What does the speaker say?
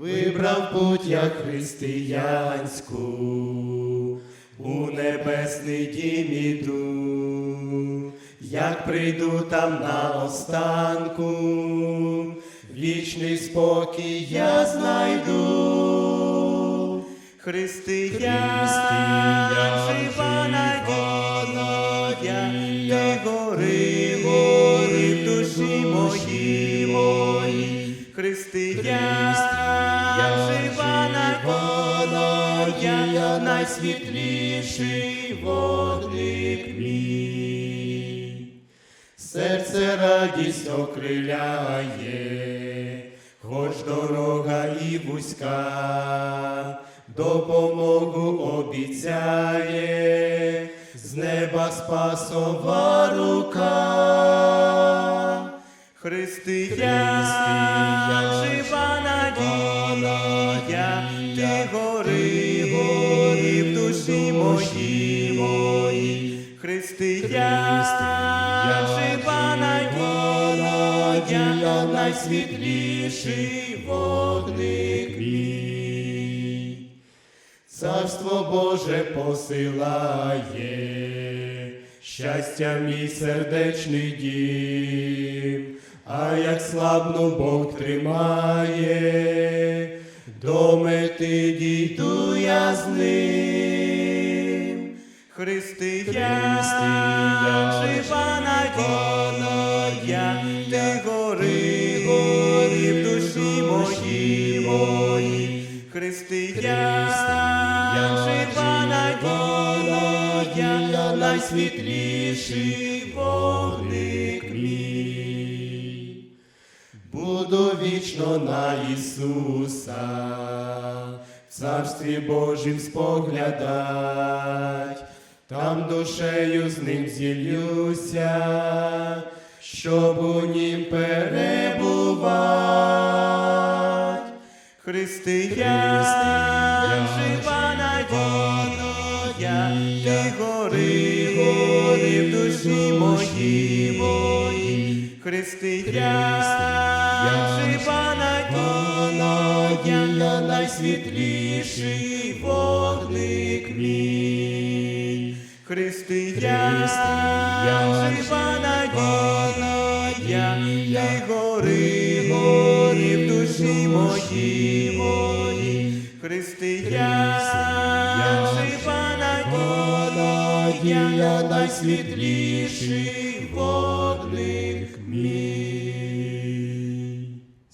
Вибрав путь я християнську, у небесний дім іду, як прийду там на останку, вічний спокій я знайду. Християн, жива надія, ти гори, гори в душі моїй, моїй. Християн, надія, найсвітліший вогник мій. Серце радість окриляє, хоч дорога і вузька, допомогу обіцяє, з неба спасова рука. Християн, жива надія, ти гори, душі моїй. Християн, жива надія, найсвітліший вогник мій. Царство Боже посилає, щастя мій сердечний дім, а як слабну Бог тримає, до мети дійду я з ним. Християн, жива надія, ти гори, гори в душі моїй, моїй. Християн, жива надія, найсвітліший вогник мій. Буду вічно на Ісуса, в Царстві Божім споглядать, там душею з ним зілюся, щоб у нім перебувать. Християн, жива надія, ти гори, гори в душі моїй, моїй. Християн, жива надія, найсвітліший вогник мій. Християн, жива надія, ти гори, гори в душі моїй волі. Християн, жива надія, найсвітліший водних мій.